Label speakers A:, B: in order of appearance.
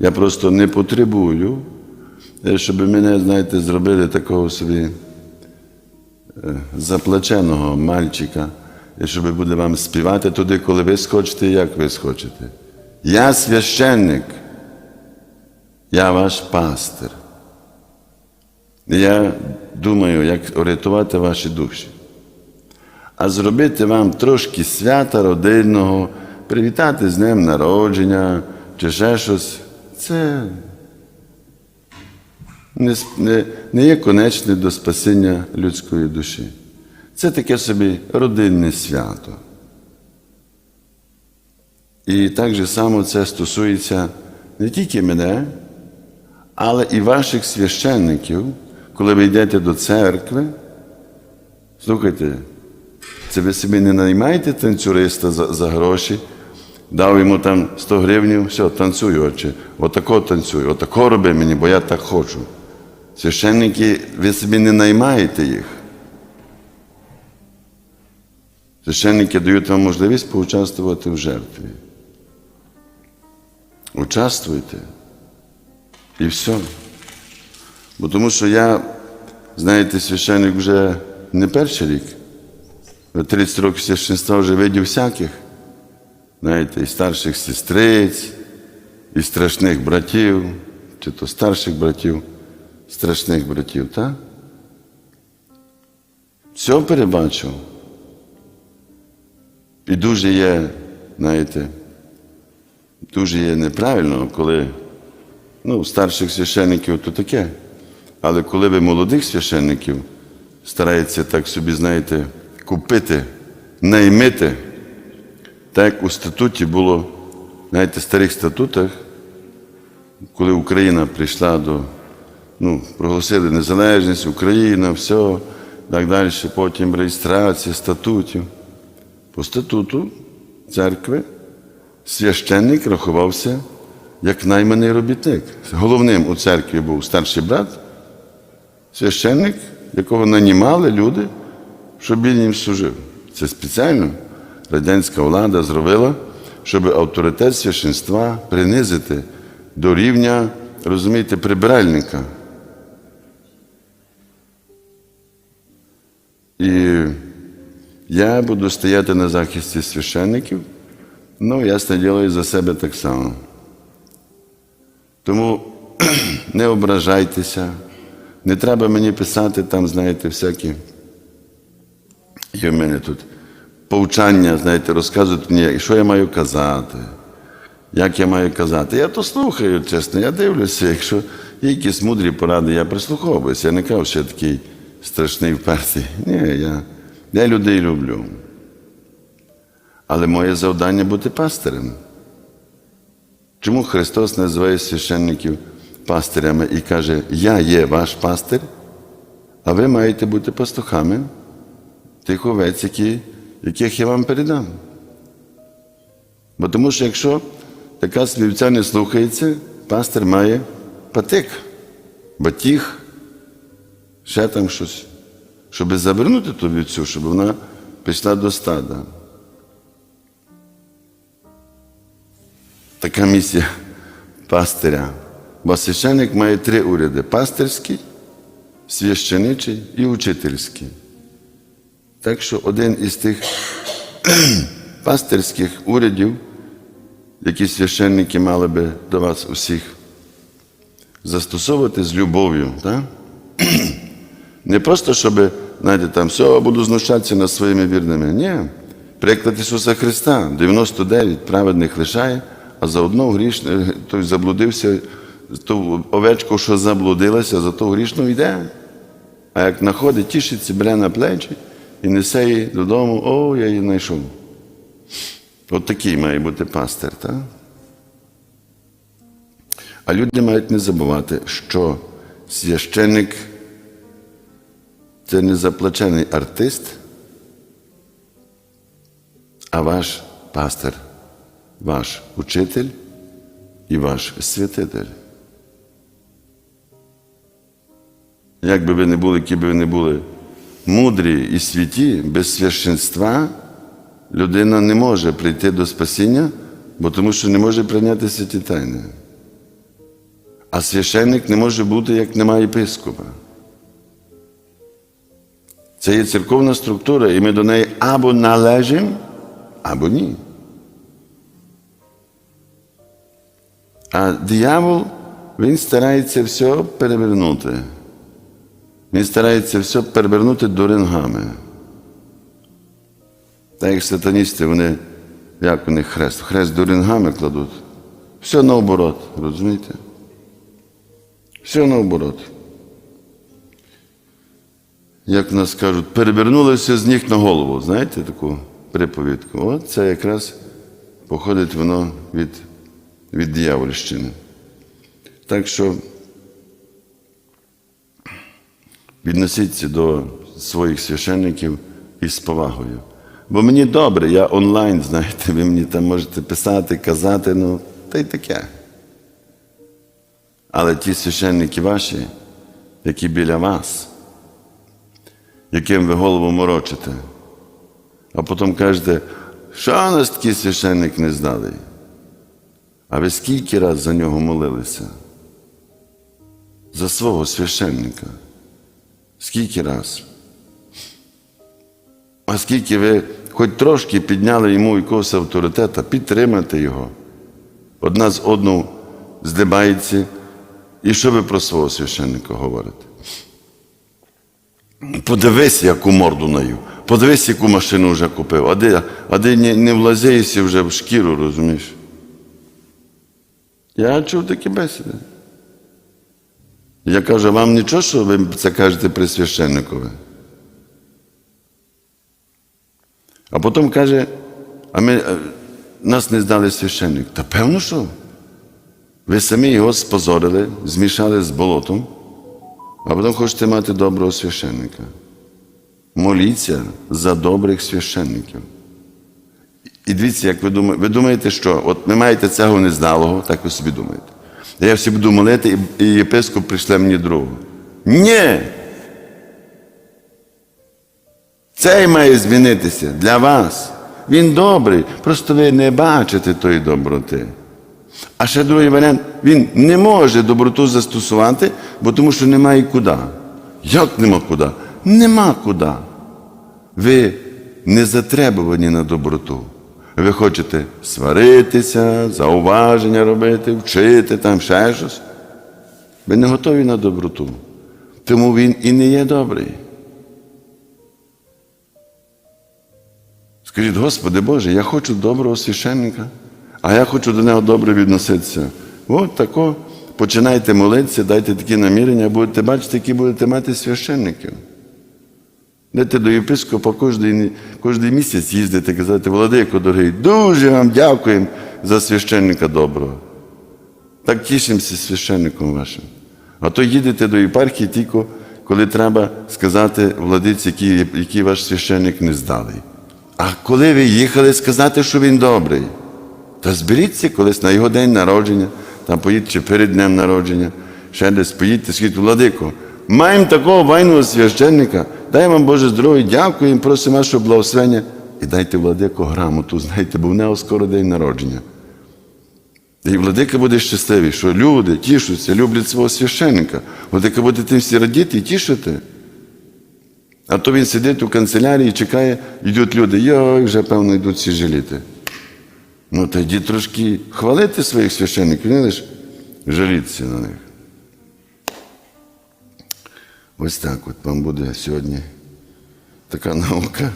A: Я просто не потребую, е, щоб мене, знаєте, зробили такого собі е, заплаченого мальчика, і щоб буде вам співати туди, коли ви схочете, як ви схочете. Я священник, я ваш пастир. Я думаю, як врятувати ваші душі. А зробити вам трошки свята родинного, привітати з днем народження чи ще щось, це не, не, не є конечне до спасіння людської душі. Це таке собі родинне свято. І так же само це стосується не тільки мене, але і ваших священників, коли ви йдете до церкви. Слухайте, це ви собі не наймаєте танцюриста за, за гроші, дав йому там 100 гривень, все, танцюй, отче, отако танцюй, отако роби мені, бо я так хочу. Священники, ви собі не наймаєте їх. Священники дають вам можливість поучаствувати в жертві. Участвуйте. І все. Бо тому що я, знаєте, священник вже не перший рік. 30 років священства вже видів всяких. Знаєте, і старших сестриць, і страшних братів, чи то старших братів, страшних братів, так? Все перебачив. І дуже є, знаєте, дуже є неправильно, коли ну, старших священників то таке. Але коли ви молодих священників стараєтеся так собі, знаєте, купити, наймити, так як у статуті було, знаєте, в старих статутах, коли Україна прийшла до, ну, проголосили незалежність, Україна, все, так далі, потім реєстрація статутів. По статуту церкви священник рахувався як найманий робітник. Головним у церкві був старший брат, священник, якого нанімали люди, щоб він їм служив. Це спеціально радянська влада зробила, щоб авторитет священства принизити до рівня, розумієте, прибиральника. І я буду стояти на захисті священників, ну, ясне діло, і за себе так само. Тому не ображайтеся, не треба мені писати там, знаєте, всякі. Є в мене тут повчання, знаєте, розказують мені, що я маю казати, як я маю казати. Я то слухаю, чесно, я дивлюся, якщо є якісь мудрі поради, я прислуховуюся. Я не кажу, що я такий страшний впертий. Ні, я, я людей люблю. Але моє завдання бути пастирем. Чому Христос називає священників пастирями і каже, я є ваш пастир, а ви маєте бути пастухами тих овець, які, яких я вам передам. Бо тому що якщо така вівця не слухається, пастир має патик, батіг, ще там щось, щоб завернути ту вівцю, щоб вона пішла до стада. Така місія пастиря. Бо священник має три уряди: пастирський, священичий і учительський. Так що один із тих пастирських урядів, які священники мали би до вас усіх застосовувати з любов'ю. Так? Не просто, щоб, знаєте, там все, буду знущатися над своїми вірними. Ні. Приклад Ісуса Христа, 99 праведних лишає, а за одного грішного, той заблудився, ту овечку, що заблудилася, за того грішного йде. А як знаходить, тішиться, бере на плечі і несе її додому, о, я її знайшов. От такий має бути пастир, так? А люди мають не забувати, що священник це не заплачений артист, а ваш пастир, ваш учитель і ваш святитель. Як би ви не були, які би ви не були мудрі і святі, без священства людина не може прийти до спасіння, бо тому що не може прийняти святі тайни. А священник не може бути, як немає єпископа. Це є церковна структура, і ми до неї або належимо, або ні. А диявол, він старається все перевернути. Він старається все перевернути до рингами. Так як сатаністи, вони, як у них хрест? Хрест до рингами кладуть. Все наоборот, розумієте? Все наоборот. Як нас кажуть, перевернулося з ніг на голову. Знаєте таку приповідку? От це якраз походить воно від, від диявольщини. Так що відносіться до своїх священників із повагою. Бо мені добре, я онлайн, знаєте, ви мені там можете писати, казати, ну, та й таке. Але ті священники ваші, які біля вас, яким ви голову морочите, а потім кажете, що нас такий священник не здалий? А ви скільки раз за нього молилися? За свого священника? Скільки раз? А скільки ви хоч трошки підняли йому якогось авторитета, підтримати його. Одна з одну здибається, і що ви про свого священника говорите? Подивись, яку морду наю, подивись, яку машину вже купив, а де, а де не, не влазяєшся вже в шкіру, розумієш? Я чув такі бесіди. Я кажу, вам нічого, що ви це кажете при священникові? А потім каже, а ми е, нас не здали священник. Та певно, що? Ви самі його спозорили, змішали з болотом, а потім хочете мати доброго священника. Моліться за добрих священників. І дивіться, як ви думаєте, ви думаєте, що от ви маєте цього нездалого, так ви собі думаєте. Я всі буду молити, і єпископ прийшле мені другого. Ні! Цей має змінитися для вас. Він добрий, просто ви не бачите тої доброти. А ще другий варіант, він не може доброту застосувати, бо тому що немає куди. Як нема куди? Нема куди. Ви не затребувані на доброту. Ви хочете сваритися, зауваження робити, вчити там ще щось. Ви не готові на доброту. Тому він і не є добрий. Скажіть, Господи Боже, я хочу доброго священника, а я хочу до нього добре відноситися. От тако починайте молитися, дайте такі намірення, будете бачити, які будете мати священників. Дайте до єпископа кожен, кожен місяць їздити, казати, Владико, дорогий, дуже вам дякуємо за священника доброго. Так тішимося священником вашим. А то їдете до єпархії тільки, коли треба сказати владиці, який, який ваш священник не здалий. А коли ви їхали сказати, що він добрий, то зберіться колись на його день народження, там поїдьте чи перед днем народження, ще десь поїдьте, скажіть, владико, маємо такого вайного священника, дай вам Боже здоров'я, дякуємо, просимо вашого благословення. І дайте владику грамоту, знаєте, бо в нього скоро день народження. І владика буде щасливий, що люди тішуться, люблять свого священника. Владика буде тим всі радіти і тішити. А то він сидить у канцелярії, чекає, йдуть люди, йой, вже, певно, йдуть всі жаліти. Ну, тоді трошки хвалити своїх священників, не лише жалітися на них. Ось так от вам буде сьогодні така наука.